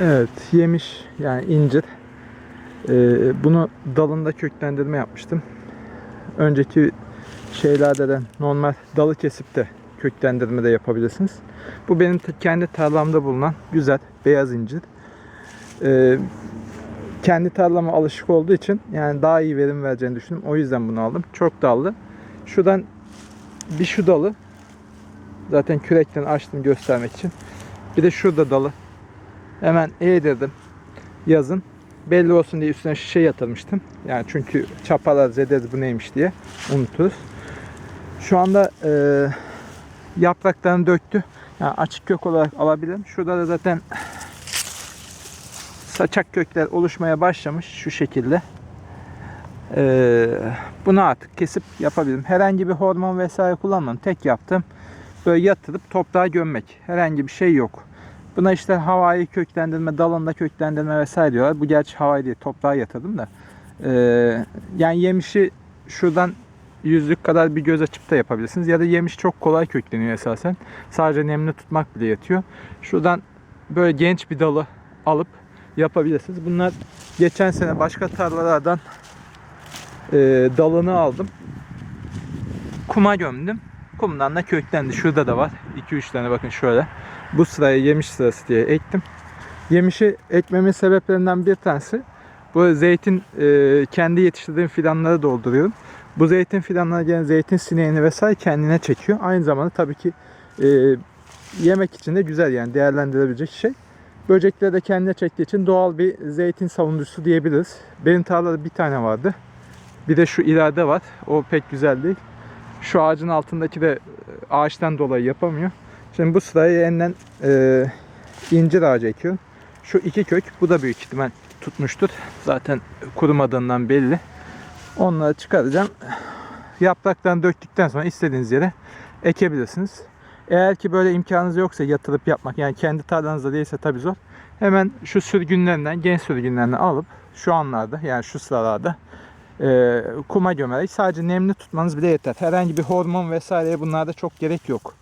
Evet, yemiş yani incir. Ee, bunu dalında köklendirme yapmıştım. Önceki şeylerde de normal dalı kesip de köklendirme de yapabilirsiniz. Bu benim kendi tarlamda bulunan güzel beyaz incir. Ee, kendi tarlama alışık olduğu için yani daha iyi verim vereceğini düşündüm. O yüzden bunu aldım. Çok dallı. Şuradan bir şu dalı zaten kürekten açtım göstermek için. Bir de şurada dalı Hemen eğdirdim yazın. Belli olsun diye üstüne şişe yatırmıştım. Yani çünkü çapalar zederiz bu neymiş diye unuturuz. Şu anda e, yapraklarını döktü. Yani açık kök olarak alabilirim. Şurada da zaten saçak kökler oluşmaya başlamış şu şekilde. E, bunu artık kesip yapabilirim. Herhangi bir hormon vesaire kullanmadım. Tek yaptım böyle yatırıp toprağa gömmek. Herhangi bir şey yok. Buna işte havai köklendirme, dalında köklendirme vesaire diyorlar. Bu gerçi havai değil, toprağa yatırdım da. Ee, yani yemişi şuradan yüzlük kadar bir göz açıp da yapabilirsiniz. Ya da yemiş çok kolay kökleniyor esasen. Sadece nemli tutmak bile yetiyor. Şuradan böyle genç bir dalı alıp yapabilirsiniz. Bunlar geçen sene başka tarlalardan e, dalını aldım. Kuma gömdüm. Kumdan da köklendi. Şurada da var. 2-3 tane bakın şöyle. Bu sıraya yemiş sırası diye ektim. Yemişi ekmemin sebeplerinden bir tanesi bu zeytin e, kendi yetiştirdiğim fidanları dolduruyorum. Bu zeytin fidanları gene zeytin sineğini vesaire kendine çekiyor. Aynı zamanda tabii ki e, yemek için de güzel yani değerlendirebilecek şey. Böcekleri de kendine çektiği için doğal bir zeytin savunucusu diyebiliriz. Benim tarlada bir tane vardı. Bir de şu ileride var. O pek güzel değil. Şu ağacın altındaki de e, ağaçtan dolayı yapamıyor. Şimdi bu sıraya yeniden e, incir ağacı ekiyorum. Şu iki kök, bu da büyük ihtimal tutmuştur. Zaten kurumadığından belli. Onları çıkaracağım. Yapraklarını döktükten sonra istediğiniz yere ekebilirsiniz. Eğer ki böyle imkanınız yoksa yatırıp yapmak, yani kendi tarlanızda değilse tabii zor. Hemen şu sürgünlerinden, genç sürgünlerini alıp şu anlarda yani şu sıralarda e, kuma gömerek sadece nemli tutmanız bile yeter. Herhangi bir hormon vesaireye bunlarda çok gerek yok.